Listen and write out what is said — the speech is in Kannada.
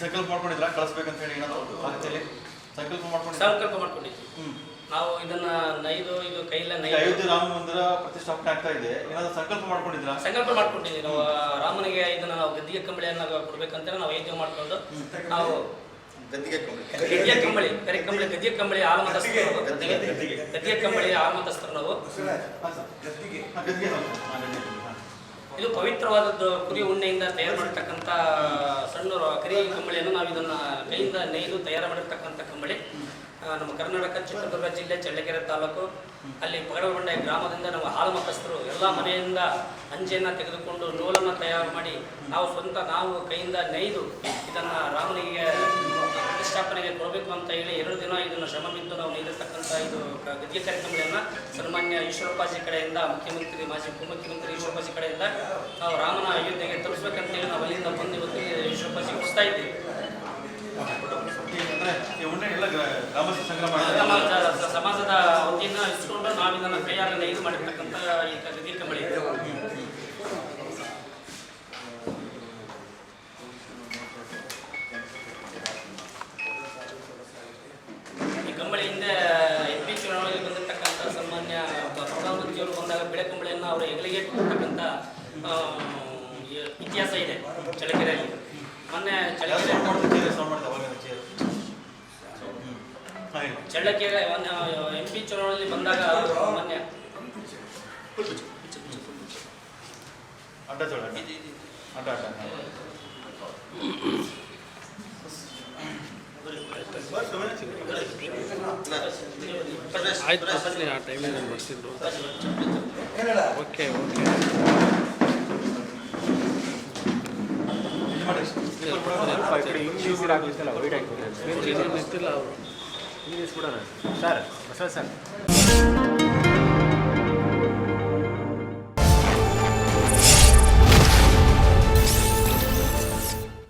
ಸಂಕಲ್ಪ ಮಾಡ್ಕೊಂಡಿದ್ರ? ಕಳಿಸ್ಬೇಕಂತ ಹೇಳಿ ಏನಾದ್ರು ಆಗತ್ತಲ್ಲಿ ಸಂಕಲ್ಪ ಮಾಡ್ಕೊಂಡಿದ್ರ? ಸಂಕಲ್ಪ ಮಾಡ್ಕೊಂಡಿದ್ವಿ. ಹ್ಮ್. ನಾವು ಇದನ್ನ ನೈದು ಇದು ಕೈಲ ಈಗ ನೈದು. ಅಯೋಧ್ಯೆ ರಾಮ ಮಂದಿರ ಪ್ರತಿಷ್ಠಾಪನೆ ಆಗ್ತಾ ಇದೆ. ಏನಾದ್ರು ಸಂಕಲ್ಪ ಮಾಡ್ಕೊಂಡಿದ್ರ? ಸಂಕಲ್ಪ ಮಾಡ್ಕೊಂಡಿದ್ವಿ. ನಾವು ರಾಮನಿಗೆ ಇದನ್ನ ನಾವು ಗದ್ದಿಗೆ ಕಂಬಳಿಯನ್ನ ಕೊಡ್ಬೇಕಂತ ನಾವು ಐದು ಮಾಡ್ಕೊಂಡು ನಾವು ಗದ್ದಿಗೆ. ಗದ್ದಿಗೆ ಕಂಬಳಿ. ಕರಿ ಕಂಬಳಿ. ಗದ್ದಿಗೆ. ಕಂಬಳಿ ಆಲಮತಸ್ಥರು ನಾವು. ಗದ್ದಿಗೆ. ಕಂಬಳಿ ಆಲಮಂತಸ್ತ್ರ ನಾವು. ಹಾ, ಹಾ, ಗದ್ದಿಗೆ ಹೌದು. ಹಾ, ಗದ್ದಿಗೆ. ಹಾ. ಇದು ಪವಿತ್ರವಾದದ್ದು ಕುರಿ ಉಣ್ಣೆಯಿಂದ ತಯಾರು ಮಾಡಿರ್ತಕ್ಕಂಥ ಸಣ್ಣ ರ- ಕರಿ ಕಂಬಳಿಯನ್ನು ನಾವು ಇದನ್ನ ಕೈಯಿಂದ ನೇಯ್ದು ತಯಾರು ಮಾಡಿರ್ತಕ್ಕಂಥ ಕಂಬಳಿ. ನಮ್ಮ ಕರ್ನಾಟಕ, ಚಿತ್ರದುರ್ಗ ಜಿಲ್ಲೆ ಚಳ್ಳಕೆರೆ ತಾಲೂಕು. ಅಲ್ಲಿ ಪಗಡಬಂಡೆ ಗ್ರಾಮದಿಂದ ನಮ್ಮ ಹಾಲು ಮತಸ್ಥರು ಎಲ್ಲ ಮನೆಯಿಂದ ಅಂಜೆಯನ್ನು ತೆಗೆದುಕೊಂಡು ನೂಲನ್ನು ತಯಾರು ಮಾಡಿ ನಾವು ಸ್ವಂತ ನಾವು ಕೈಯಿಂದ ನೇಯ್ದು ಇದನ್ನ ರಾಮನಿಗೆ, ಪ್ರತಿಷ್ಠಾಪನೆಗೆ ಕೊಡಬೇಕು ಅಂತ ಹೇಳಿ ಎರಡು ದಿನ ಇದನ್ನು ಶ್ರಮ ಬಿದ್ದು ನಾವು ನೀಡಿರ್ತಕ್ಕಂಥ ಇದು ಗದ್ಯ ಕಾರ್ಯಕ್ರಮಗಳನ್ನು ಸನ್ಮಾನ್ಯ ಈಶ್ವರಪ್ಪಾಜಿ ಕಡೆಯಿಂದ, ಮುಖ್ಯಮಂತ್ರಿ, ಮಾಜಿ ಉಪಮುಖ್ಯಮಂತ್ರಿ ಈಶ್ವರಪ್ಪಾಜಿ ಕಡೆಯಿಂದ ನಾವು ರಾಮನ ಅಯೋಧ್ಯೆಗೆ ತಲುಪಿಸ್ಬೇಕಂತೇಳಿ ನಾವು ಅಲ್ಲಿಂದ ಬಂದು ಕೊಡಿಸ್ತಾ ಇದ್ದೀವಿ ಸಮಾಜದ ವತಿಯಿಂದ ಇಸ್ಕೊಂಡು ನಾವು ಕೈಯಾರನ್ನ ಇದು ಮಾಡಿರ್ತಕ್ಕಂಥ ಈ ಕಂಬಳಿಯನ್ನು ಅವರ ಹೆಗಲಿಗೆ ಇತಿಹಾಸ ಇದೆ. ಚಳ್ಳಕೆರೆಯಲ್ಲಿ ಚಳ್ಳಕೆರೆ ಎಂ ಪಿ ಚುನಾವಣೆಯಲ್ಲಿ ಬಂದಾಗ ಮೊನ್ನೆ ಅಡ್ಡ ಚೋಳ ಅಡ್ಡ ಅಡ್ಡ. ಆಯ್ತು ಆ ಟೈಮಿಗೆ ಬರ್ತಿದ್ರು ಓಕೆ ಓಕೆ ಇದು ಮಾಡಿ. ಸ್ಲಿಪ್ಪರ್ ಬಿಡೋಣ. ನಿಂತಿಲ್ಲ ಅವರು ಸರ್ ಬಸವ ಸರ್